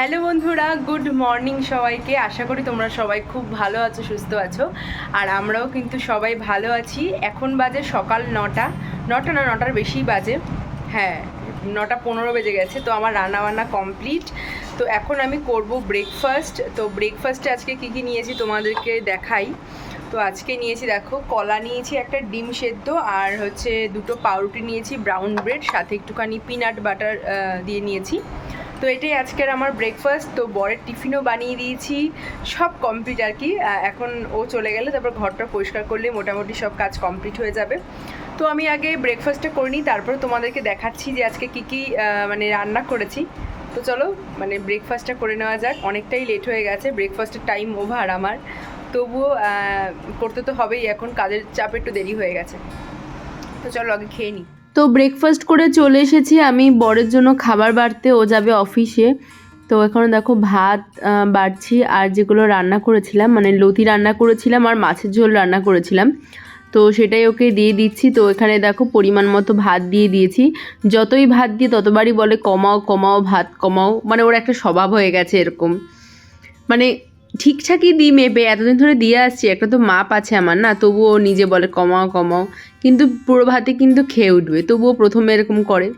Hello বন্ধুরা, good morning সবাইকে। আশা করি তোমরা সবাই খুব ভালো আছো, সুস্থ আছো। আর আমরাও কিন্তু সবাই ভালো আছি। এখন বাজে সকাল নটা। নটা না, নটার বেশি বাজে। হ্যাঁ নটা পনেরো বেজে গেছে, তো আমার রান্না বান্না কমপ্লিট। তো এখন আমি করব ব্রেকফাস্ট তো ব্রেকফাস্টে আজকে কী কী নিয়েছি তোমাদেরকে দেখাই। তো আজকে নিয়েছি, দেখো, কলা নিয়েছি, একটা ডিম সেদ্ধ, আর হচ্ছে দুটো পাউরুটি নিয়েছি ব্রাউন ব্রেড সাথে একটুখানি পিনাট বাটার দিয়ে নিয়েছি। তো এটাই আজকের আমার ব্রেকফাস্ট তো বরের টিফিনও বানিয়ে দিয়েছি। সব কমপ্লিট আর কি। এখন ও চলে গেলে, তারপর ঘরটা পরিষ্কার করলে মোটামুটি সব কাজ কমপ্লিট হয়ে যাবে। তো আমি আগে ব্রেকফাস্টটা করে নিই, তারপর তোমাদেরকে দেখাচ্ছি যে আজকে কী কী মানে রান্না করেছি। তো চলো মানে ব্রেকফাস্টটা করে নেওয়া যাক। অনেকটাই লেট হয়ে গেছে ব্রেকফাস্টের টাইম ওভার আমার। তবুও করতে তো হবেই, এখন কাজের চাপ একটু দেরি হয়ে গেছে। তো চলো, আগে খেয়ে নিই। তো ব্রেকফাস্ট করে চলে এসেছি। আমি বরের জন্য খাবার বাড়তে, ও যাবে অফিসে তো এখন দেখো ভাত বাড়ছি। আর যেগুলো রান্না করেছিলাম মানে লতি রান্না করেছিলাম আর মাছের ঝোল রান্না করেছিলাম। তো সেটাই ওকে দিয়ে দিচ্ছি। তো এখানে দেখো পরিমাণ মতো ভাত দিয়ে দিয়েছি। যতই ভাত দিয়ে ততবারই বলে কমাও কমাও ভাত, কমাও। মানে ওর একটা স্বভাব হয়ে গেছে এরকম। মানে ঠিকঠাকই দিই মেপে এতদিন ধরে দিয়ে আসছি, একটা তো মাপ আছে আমার, না? তবুও নিজে বলে কমাও কমাও। কিন্তু পুরো ভাতে কিন্তু খেয়ে উঠবে, তবুও প্রথমে এরকম করে।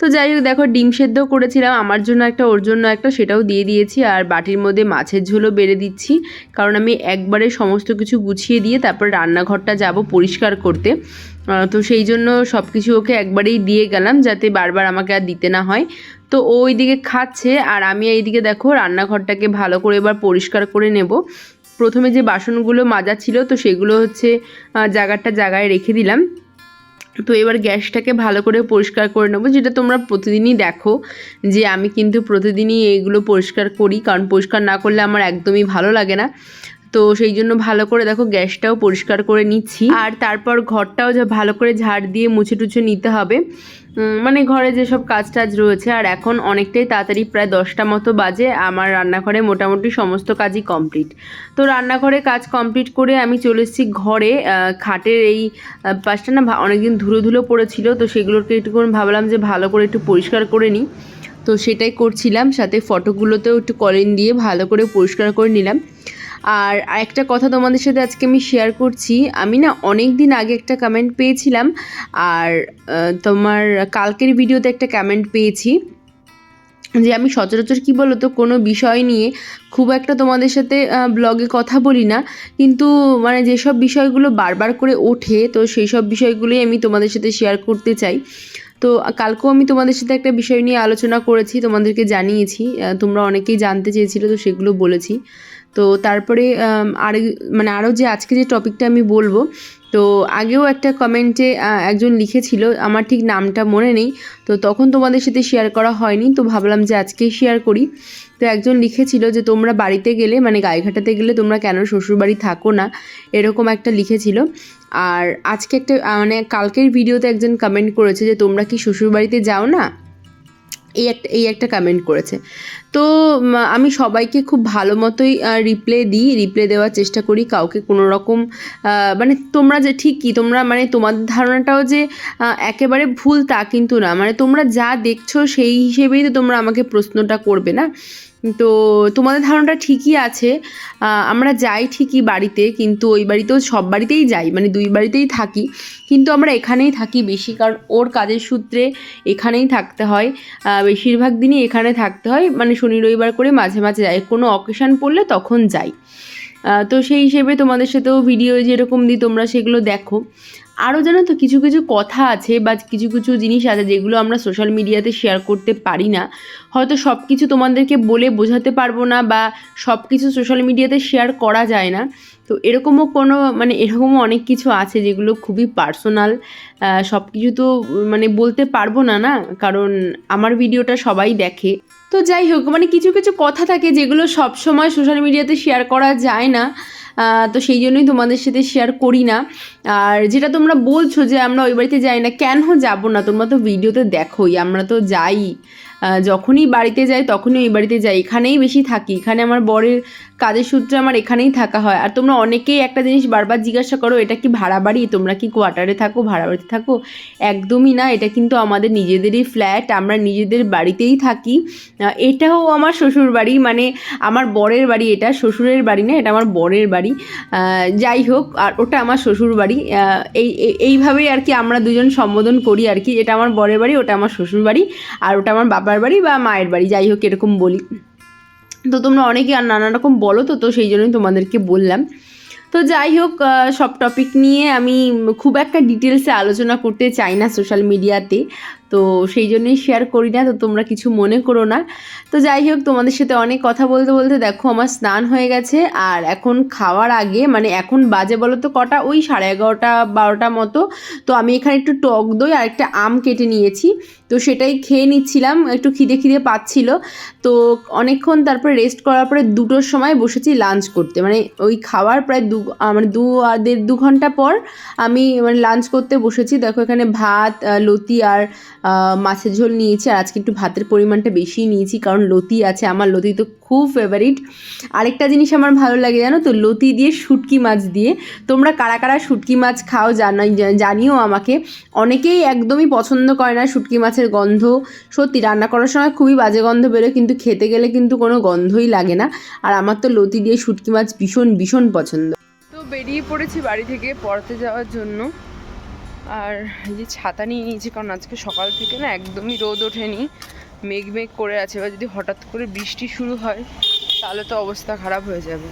তো যাই হোক, দেখো ডিম সেদ্ধ করেছিলাম, আমার জন্য একটা, ওর জন্য একটা, সেটাও দিয়ে দিয়েছি। আর বাটির মধ্যে মাছের ঝোলও বেড়ে দিচ্ছি, কারণ আমি একবারে সমস্ত কিছু গুছিয়ে দিয়ে তারপর রান্নাঘরটা যাব পরিষ্কার করতে। তো সেই জন্য সব কিছু ওকে একবারেই দিয়ে গেলাম, যাতে বারবার আমাকে আর দিতে না হয়। তো ও ওইদিকে খাচ্ছে আর আমি এইদিকে দেখো রান্নাঘরটাকে ভালো করে এবার পরিষ্কার করে নেব। প্রথমে যে বাসনগুলো মাজা ছিল তো সেগুলো হচ্ছে জায়গাটা জায়গায় রেখে দিলাম। তো এবার গ্যাসটাকে ভালো করে পরিষ্কার করে নেব, যেটা তোমরা প্রতিদিনই দেখো যে আমি কিন্তু প্রতিদিনই এইগুলো পরিষ্কার করি। কারণ পরিষ্কার না করলে আমার একদমই ভালো লাগে না। তো সেই জন্য ভালো করে দেখো গ্যাসটাও পরিষ্কার করে নিচ্ছি। আর তারপর ঘরটাও যা ভালো করে ঝাড় দিয়ে মুছে টুছে নিতে হবে। মানে ঘরে যেসব কাজ টাজ রয়েছে, আর এখন অনেকটাই তাড়াতাড়ি প্রায় দশটা মতো বাজে, আমার রান্নাঘরে মোটামুটি সমস্ত কাজই কমপ্লিট। তো রান্নাঘরে কাজ কমপ্লিট করে আমি চলে এসেছি ঘরে। খাটের এই পাশটা না অনেকদিন ধুলো ধুলো পড়েছিল, তো সেগুলোকে একটুক্ষণ ভাবলাম যে ভালো করে একটু পরিষ্কার করে নিই। তো সেটাই করছিলাম, সাথে ফটোগুলোতেও একটু কলিন দিয়ে ভালো করে পরিষ্কার করে নিলাম। আর একটা কথা তোমাদের সাথে আজকে আমি শেয়ার করছি। আমি না অনেক দিন আগে একটা কমেন্ট পেয়েছিলাম, আর তোমার কালকের ভিডিওতে একটা কমেন্ট পেয়েছি, যে আমি সচরাচর কী বলো তো কোনো বিষয় নিয়ে খুব একটা তোমাদের সাথে ব্লগে কথা বলি না। কিন্তু মানে যেসব বিষয়গুলো বারবার করে ওঠে, তো সেই সব বিষয়গুলোই আমি তোমাদের সাথে শেয়ার করতে চাই। তো কালকেও আমি তোমাদের সাথে একটা বিষয় নিয়ে আলোচনা করেছি, তোমাদেরকে জানিয়েছি তোমরা অনেকেই জানতে চেয়েছিলে, তো সেগুলো বলেছি। তো তারপরে আর মানে আরও যে আজকে যে টপিকটা আমি বলব, তো আগেও একটা কমেন্টে একজন লিখেছিল, আমার ঠিক নামটা মনে নেই, তো তখন তোমাদের সাথে শেয়ার করা হয়নি, তো ভাবলাম যে আজকেই শেয়ার করি। তো একজন লিখেছিল যে, তোমরা বাড়িতে গেলে মানে গায়েঘাটাতে গেলে তোমরা কেন শ্বশুরবাড়ি থাকো না? এরকম একটা লিখেছিল। আর আজকে একটা মানে কালকের ভিডিওতে একজন কমেন্ট করেছে যে, তোমরা কি শ্বশুরবাড়িতে যাও না? এই একটা এই একটা কমেন্ট করেছে। তো আমি সবাইকে খুব ভালো মতোই রিপ্লে দিই। রিপ্লে দেওয়ার চেষ্টা করি, কাউকে কোনো রকম মানে তোমরা যে ঠিক কি তোমরা মানে তোমাদের ধারণাটাও যে একেবারে ভুল তা কিন্তু না। মানে তোমরা যা দেখছ সেই হিসেবেই তো তোমরা আমাকে প্রশ্নটা করবে না। তো তোমাদের ধারণাটা ঠিকই আছে। আমরা যাই ঠিকই বাড়িতে, কিন্তু ওই বাড়িতেও সব বাড়িতেই যাই মানে দুই বাড়িতেই থাকি। কিন্তু আমরা এখানেই থাকি বেশি, কারণ ওর কাজের সূত্রে এখানেই থাকতে হয়। বেশিরভাগ দিনই এখানে থাকতে হয় মানে শনি, রবিবার করে মাঝে মাঝে যাই। কোনো অকেশান পড়লে তখন যাই। তো সেই হিসেবে তোমাদের সাথেও ভিডিও যেরকম দিই তোমরা সেগুলো দেখো। আরও জানো তো কিছু কিছু কথা আছে বা কিছু কিছু জিনিস আছে যেগুলো আমরা সোশ্যাল মিডিয়াতে শেয়ার করতে পারি না। হয়তো সব কিছু তোমাদেরকে বলে বোঝাতে পারব না বা সব কিছু সোশ্যাল মিডিয়াতে শেয়ার করা যায় না। তো এরকমও কোনো মানে এরকমও অনেক কিছু আছে যেগুলো খুবই পার্সোনাল সব কিছু তো মানে বলতে পারব না না, কারণ আমার ভিডিওটা সবাই দেখে। তো যাই হোক মানে কিছু কিছু কথা থাকে যেগুলো সব সময় সোশ্যাল মিডিয়াতে শেয়ার করা যায় না। তো সেই জন্যই তোমাদের সাথে শেয়ার করি না। আর যেটা তোমরা বলছো যে আমরা ওই বাড়িতে যাই না, কেন যাব না? তোমরা তো ভিডিওতে দেখোই, আমরা তো যাই। যখনই বাড়িতে যাই, তখনই ওই বাড়িতে যাই। এখানেই বেশি থাকি। এখানে আমার বরের কাজের সূত্রে আমার এখানেই থাকা হয়। আর তোমরা অনেকেই একটা জিনিস বারবার জিজ্ঞাসা করো, এটা কি ভাড়া বাড়ি? তোমরা কি কোয়ার্টারে থাকো, ভাড়া বাড়িতে থাকো? একদমই না। এটা কিন্তু আমাদের নিজেদেরই ফ্ল্যাট। আমরা নিজেদের বাড়িতেই থাকি। এটাও আমার শ্বশুর বাড়ি। মানে আমার বরের বাড়ি এটা, শ্বশুরের বাড়ি না, এটা আমার বরের বাড়ি। যাই হোক, আর ওটা আমার শ্বশুর বাড়ি। এই, এই- এইভাবেই আর কি আমরা দুজন সম্বোধন করি আর কি। এটা আমার বরের বাড়ি, ওটা আমার শ্বশুর বাড়ি, আর ওটা আমার বাবার বাড়ি বা মায়ের বাড়ি, যাই হোক এরকম বলি। তো তোমরা অনেকে আর নানা রকম বলো তো তো সেই জন্যই তোমাদেরকে বললাম। তো যাই হোক সব টপিক নিয়ে আমি খুব একটা ডিটেলসে আলোচনা করতে চাই না সোশ্যাল মিডিয়াতে তো সেই জন্যই শেয়ার করি না, তো তোমরা কিছু মনে করো না। তো যাই হোক, তোমাদের সাথে অনেক কথা বলতে বলতে দেখো আমার স্নান হয়ে গেছে, আর এখন খাওয়ার আগে মানে এখন বাজে বলো তো কটা? ওই সাড়ে এগারোটা, বারোটা মতো। তো আমি এখানে একটু টক দই আর একটা আম কেটে নিয়েছি। তো সেটাই খেয়ে নিচ্ছিলাম, একটু খিদে খিদে পাচ্ছিল। তো অনেকক্ষণ তারপরে রেস্ট করার পরে দুটোর সময় বসেছি লাঞ্চ করতে। মানে ওই খাওয়ার প্রায় দু মানে দু, দেড় দু ঘণ্টা পর আমি মানে লাঞ্চ করতে বসেছি। দেখো এখানে ভাত লতি আর মাছের ঝোল নিয়েছি আর আজকে একটু ভাতের পরিমাণটা বেশি নিয়েছি কারণ লতি আছে, আমার লতি তো খুব ফেভারিট আরেকটা জিনিস আমার ভালো লাগে জানো তো, লতি দিয়ে শুটকি মাছ দিয়ে। তোমরা কারা কারা শুটকি মাছ খাও জানাই জানিও আমাকে। অনেকেই একদমই পছন্দ করে না শুটকি মাছের গন্ধ। সত্যি রান্না করার সময় খুবই বাজে গন্ধ বেরোয়, কিন্তু খেতে গেলে কিন্তু কোনো গন্ধই লাগে না। আর আমার তো লতি দিয়ে শুটকি মাছ ভীষণ ভীষণ পছন্দ। তো বেরিয়ে পড়েছি বাড়ি থেকে পড়তে যাওয়ার জন্য। আর যে ছাতা নিয়ে নিয়েছি, কারণ আজকে সকাল থেকে না একদমই রোদ ওঠেনি। মেঘ মেঘ করে আছে, এবার যদি হঠাৎ করে বৃষ্টি শুরু হয়, তাহলে তো অবস্থা খারাপ হয়ে যাবে।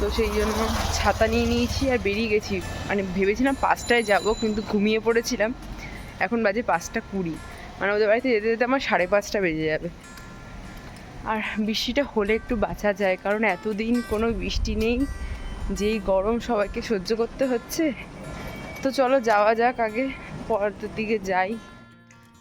তো সেই জন্য ছাতা নিয়ে নিয়েছি আর বেরিয়ে গেছি। মানে ভেবেছিলাম পাঁচটায় যাব, কিন্তু ঘুমিয়ে পড়েছিলাম। এখন বাজে পাঁচটা কুড়ি। মানে ওদের বাড়িতে যেতে যেতে আমার সাড়ে পাঁচটা বেজে যাবে। আর বৃষ্টিটা হলে একটু বাঁচা যায়, কারণ এতদিন কোনো বৃষ্টি নেই। যেই গরম সবাইকে সহ্য করতে হচ্ছে তো চলো যাওয়া যাক আগে পরের দিকে যাই।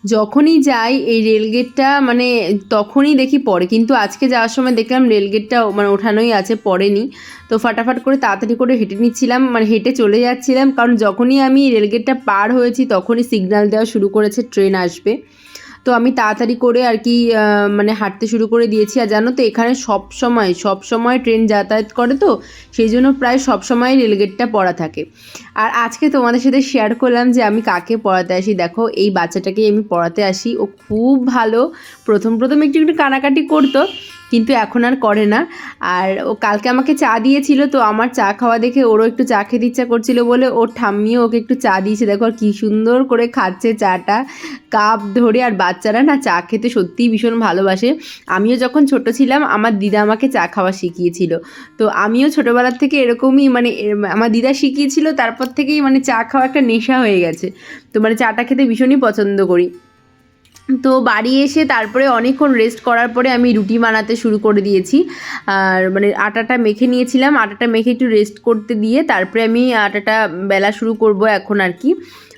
যখনই যাই, এই রেলগেটটা মানে তখনই দেখি পরে কিন্তু আজকে যাওয়ার সময় দেখলাম রেলগেটটা মানে ওঠানোই আছে, পড়েনি। তো ফাটাফাট করে তাড়াতাড়ি করে হেঁটে নিচ্ছিলাম মানে হেঁটে চলে যাচ্ছিলাম, কারণ যখনই আমি রেলগেটটা পার হয়েছি, তখনই সিগন্যাল দেওয়া শুরু করেছে, ট্রেন আসবে। তো আমি তাড়াতাড়ি করে আর কি মানে হাঁটতে শুরু করে দিয়েছি। আর জানো তো, এখানে সব সময় সব সময় ট্রেন যাতায়াত করে তো, সেই জন্য প্রায় সব সময় রেলগেটটা পড়া থাকে। আর আজকে তোমাদের সাথে শেয়ার করলাম যে আমি কাকে পড়াতে আসি। দেখো, এই বাচ্চাটাকে আমি পড়াতে আসি। ও খুব ভালো। প্রথম প্রথম একটু একটু কানাকাটি করতো। কিন্তু এখন আর করে না। আর ও কালকে আমাকে চা দিয়েছিল, তো আমার চা খাওয়া দেখে ওরও একটু চা খেতে ইচ্ছা করছিল বলে ওর ঠাম্মিও ওকে একটু চা দিয়েছে। দেখো আর কি সুন্দর করে খাচ্ছে চাটা। কাপ ধরে আর বাচ্চারা না চা খেতে সত্যিই ভীষণ ভালোবাসে। আমিও যখন ছোট ছিলাম, আমার দিদা আমাকে চা খাওয়া শিখিয়েছিল। তো আমিও ছোটোবেলার থেকে এরকমই মানে আমার দিদা শিখিয়েছিল, তারপর থেকেই মানে চা খাওয়া একটা নেশা হয়ে গেছে। তো মানে চাটা খেতে ভীষণই পছন্দ করি। তো বাড়ি এসে তারপরে অনেকক্ষণ রেস্ট করার পরে আমি রুটি বানাতে শুরু করে দিয়েছি। আর মানে আটাটা মেখে নিয়েছিলাম, আটাটা মেখে একটু রেস্ট করতে দিয়ে তারপরে আমি আটাটা বেলা শুরু করব এখন আর কি।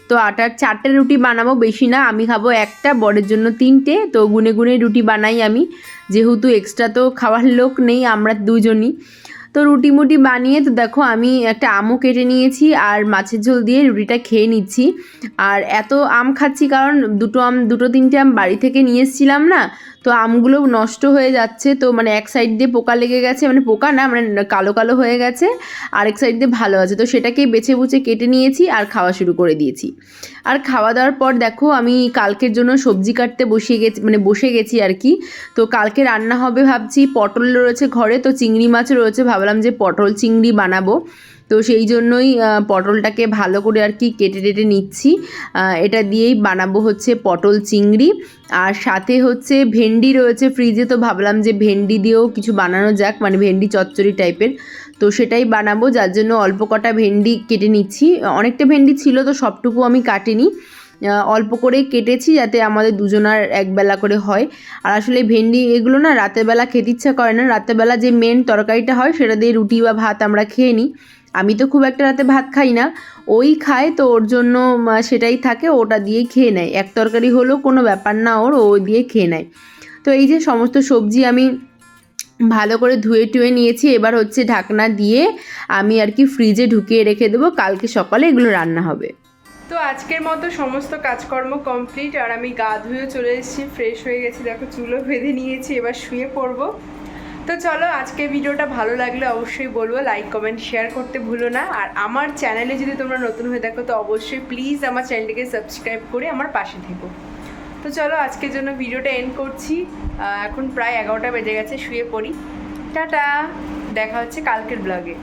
তো আটার চারটে রুটি বানাবো, বেশি না, আমি খাব একটা, বরের জন্য তিনটে, তো গুনে গুনে রুটি বানাই আমি। যেহেতু এক্সট্রা তো খাওয়ার লোক নেই, আমরা দুজনই। তো রুটি মুটি বানিয়ে, তো দেখো আমি একটা আমও কেটে নিয়েছি আর মাছের ঝোল দিয়ে রুটিটা খেয়ে নিচ্ছি। আর এত আম খাচ্ছি কারণ দুটো আম, দুটো তিনটে আম বাড়ি থেকে নিয়ে এসেছিলাম না তো আমগুলো নষ্ট হয়ে যাচ্ছে, তো মানে এক সাইড দিয়ে পোকা লেগে গেছে মানে পোকা না মানে কালো কালো হয়ে গেছে, আরেক সাইড দিয়ে ভালো আছে। তো সেটাকেই বেছে বুছে কেটে নিয়েছি আর খাওয়া শুরু করে দিয়েছি। আর খাওয়া দাওয়ার পর দেখো, আমি কালকের জন্য সবজি কাটতে বসিয়ে গেছি মানে বসে গেছি আর কি। তো কালকে রান্না হবে ভাবছি, পটল রয়েছে ঘরে, তো চিংড়ি মাছ রয়েছে, ভাবলাম যে পটল চিংড়ি বানাবো। তো সেই জন্যই পটলটাকে ভালো করে আর কি কেটে টেটে নিচ্ছি। এটা দিয়েই বানাবো হচ্ছে পটল চিংড়ি। আর সাথে হচ্ছে ভেন্ডি রয়েছে ফ্রিজে, তো ভাবলাম যে ভেন্ডি দিয়েও কিছু বানানো যাক মানে ভেন্ডি চচ্চড়ি টাইপের। তো সেটাই বানাবো, যার জন্য অল্প কটা ভেন্ডি কেটে নিচ্ছি। অনেকটা ভেন্ডি ছিল তো সবটুকু আমি কাটিনি। অল্প করেই কেটেছি যাতে আমাদের দুজনার একবেলা করে হয়। আর আসলে ভেন্ডি এগুলো না রাতের বেলা খেতে ইচ্ছা করে না। রাতের বেলা যে মেন তরকারিটা হয়, সেটা দিয়ে রুটি বা ভাত আমরা খেয়ে নিই। আমি তো খুব একটা রাতে ভাত খাই না। ওই খায় তো ওর জন্য সেটাই থাকে, ওটা দিয়েই খেয়ে নেয়। এক তরকারি হলেও কোনো ব্যাপার না ওর, ও দিয়ে খেয়ে নেয়। তো এই যে সমস্ত সবজি আমি ভালো করে ধুয়ে টুয়ে নিয়েছি, এবার হচ্ছে ঢাকনা দিয়ে আমি আর কি ফ্রিজে ঢুকিয়ে রেখে দেবো, কালকে সকালে এগুলো রান্না হবে। তো আজকের মতো সমস্ত কাজকর্ম কমপ্লিট আর আমি গা ধুয়ে চলে এসেছি ফ্রেশ হয়ে গেছি, দেখো চুলো বেঁধে নিয়েছি, এবার শুয়ে পড়ব। তো চলো, আজকে ভিডিওটা ভালো লাগলে অবশ্যই বলব লাইক কমেন্ট শেয়ার করতে ভুলো না। আর আমার চ্যানেলে যদি তোমরা নতুন হয়ে থাকো তো অবশ্যই প্লিজ আমার চ্যানেলটিকে সাবস্ক্রাইব করে আমার পাশে থেকো। তো চলো, আজকের জন্য ভিডিওটা এন্ড করছি। এখন প্রায় এগারোটা বেজে গেছে, শুয়ে পড়ি। টাটা! দেখা হচ্ছে কালকের ব্লগে